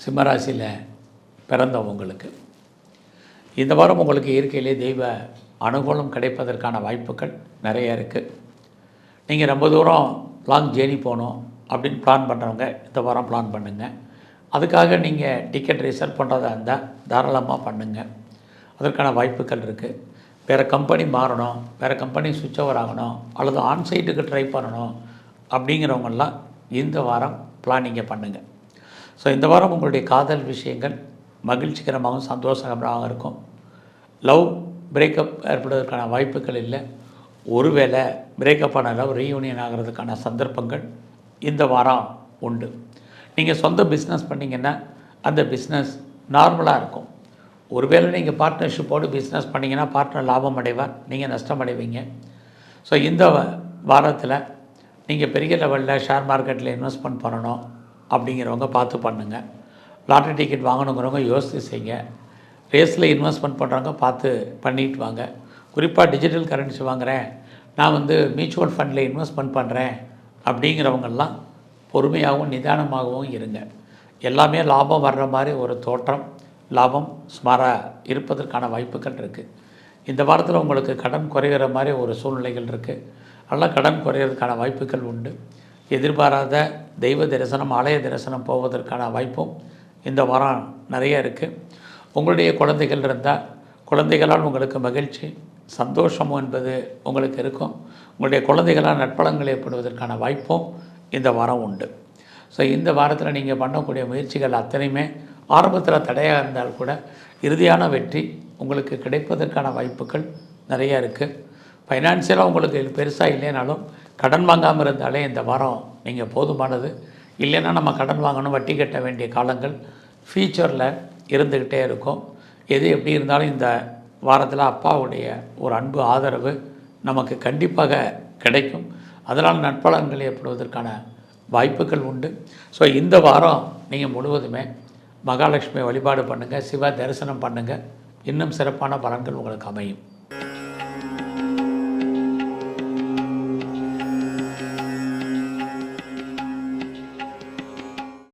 சிம்மராசியில் பிறந்தவங்களுக்கு இந்த வாரம் உங்களுக்கு இயற்கையிலே தெய்வ அனுகூலம் கிடைப்பதற்கான வாய்ப்புகள் நிறைய இருக்குது நீங்கள் ரொம்ப தூரம் லாங் ஜேர்னி போகணும் அப்படின்னு பிளான் பண்ணுறவங்க இந்த வாரம் பிளான் பண்ணுங்கள் அதுக்காக நீங்கள் டிக்கெட் ரிசர்வ் பண்ணுறதா இருந்தால் தாராளமாக பண்ணுங்கள் அதற்கான வாய்ப்புகள் இருக்குது வேறு கம்பெனி மாறணும் வேறு கம்பெனி சுவிட்ச் ஓவர் ஆகணும் அல்லது ஆன்சைட்டுக்கு ட்ரை பண்ணணும் அப்படிங்கிறவங்கெல்லாம் இந்த வாரம் பிளானிங்கை பண்ணுங்கள் ஸோ இந்த வாரம் உங்களுடைய காதல் விஷயங்கள் மகிழ்ச்சிகரமாகவும் சந்தோஷகரமாகவும் இருக்கும். லவ் பிரேக்கப் ஏற்படுவதற்கான வாய்ப்புகள் இல்லை. ஒருவேளை பிரேக்கப் ஆன லவ் ரீயூனியன் ஆகிறதுக்கான சந்தர்ப்பங்கள் இந்த வாரம் உண்டு. நீங்கள் சொந்த பிஸ்னஸ் பண்ணிங்கன்னா அந்த பிஸ்னஸ் நார்மலாக இருக்கும். ஒருவேளை நீங்கள் பார்ட்னர்ஷிப்போடு பிஸ்னஸ் பண்ணிங்கன்னா பார்ட்னர் லாபம் அடைவார் நீங்கள் நஷ்டம் அடைவீங்க. ஸோ இந்த வ- வாரத்தில் நீங்கள் பெரிய லெவலில் ஷேர் மார்க்கெட்டில் இன்வெஸ்ட்மெண்ட் பண்ணணும். அப்படிங்கிறவங்க பார்த்து பண்ணுங்கள் லாட்ரி டிக்கெட் வாங்கணுங்கிறவங்க யோசித்து செய்யுங்க. ரேஸில் இன்வெஸ்ட்மெண்ட் பண்ணுறவங்க பார்த்து பண்ணிட்டு வாங்க. குறிப்பாக டிஜிட்டல் கரன்சி வாங்குகிறேன் நான் வந்து மியூச்சுவல் ஃபண்டில் இன்வெஸ்ட்மெண்ட் பண்ணுறேன் அப்படிங்கிறவங்கெல்லாம் பொறுமையாகவும் நிதானமாகவும் இருங்க. எல்லாமே லாபம் வர்ற மாதிரி ஒரு தோற்றம் லாபம் சுமாராக இருப்பதற்கான வாய்ப்புகள் இருக்குது இந்த வாரத்தில் உங்களுக்கு கடன் குறைகிற மாதிரி ஒரு சூழ்நிலைகள் இருக்குது நல்லா கடன் குறையிறதுக்கான வாய்ப்புகள் உண்டு. எதிர்பாராத தெய்வ தரிசனம் ஆலய தரிசனம் போவதற்கான வாய்ப்பும் இந்த வாரம் நிறைய இருக்குது உங்களுடைய குழந்தைகள் இருந்தால் குழந்தைகளால் உங்களுக்கு மகிழ்ச்சி சந்தோஷமும் என்பது உங்களுக்கு இருக்கும். உங்களுடைய குழந்தைகளால் நட்பலங்கள் ஏற்படுவதற்கான வாய்ப்பும் இந்த வாரம் உண்டு. ஸோ இந்த வாரத்தில் நீங்கள் பண்ணக்கூடிய முயற்சிகள் அத்தனையுமே ஆரம்பத்தில் தடையாக இருந்தால் கூட இறுதியான வெற்றி உங்களுக்கு கிடைப்பதற்கான வாய்ப்புகள் நிறையா இருக்குது ஃபைனான்சியலாக உங்களுக்கு பெருசாக இல்லைனாலும் கடன் வாங்காமல் இருந்தாலே இந்த வாரம் நீங்கள் போதுமானது. இல்லைன்னா நம்ம கடன் வாங்கணும் வட்டி கட்ட வேண்டிய காலங்கள் ஃபியூச்சரில் இருந்துக்கிட்டே இருக்கும். எது எப்படி இருந்தாலும் இந்த வாரத்தில் அப்பாவுடைய ஒரு அன்பு ஆதரவு நமக்கு கண்டிப்பாக கிடைக்கும். அதனால் நட்பலன்கள் ஏற்படுவதற்கான வாய்ப்புகள் உண்டு. ஸோ இந்த வாரம் நீங்கள் முழுவதுமே மகாலட்சுமி வழிபாடு பண்ணுங்கள் சிவ தரிசனம் பண்ணுங்கள் இன்னும் சிறப்பான பலன்கள் உங்களுக்கு அமையும்.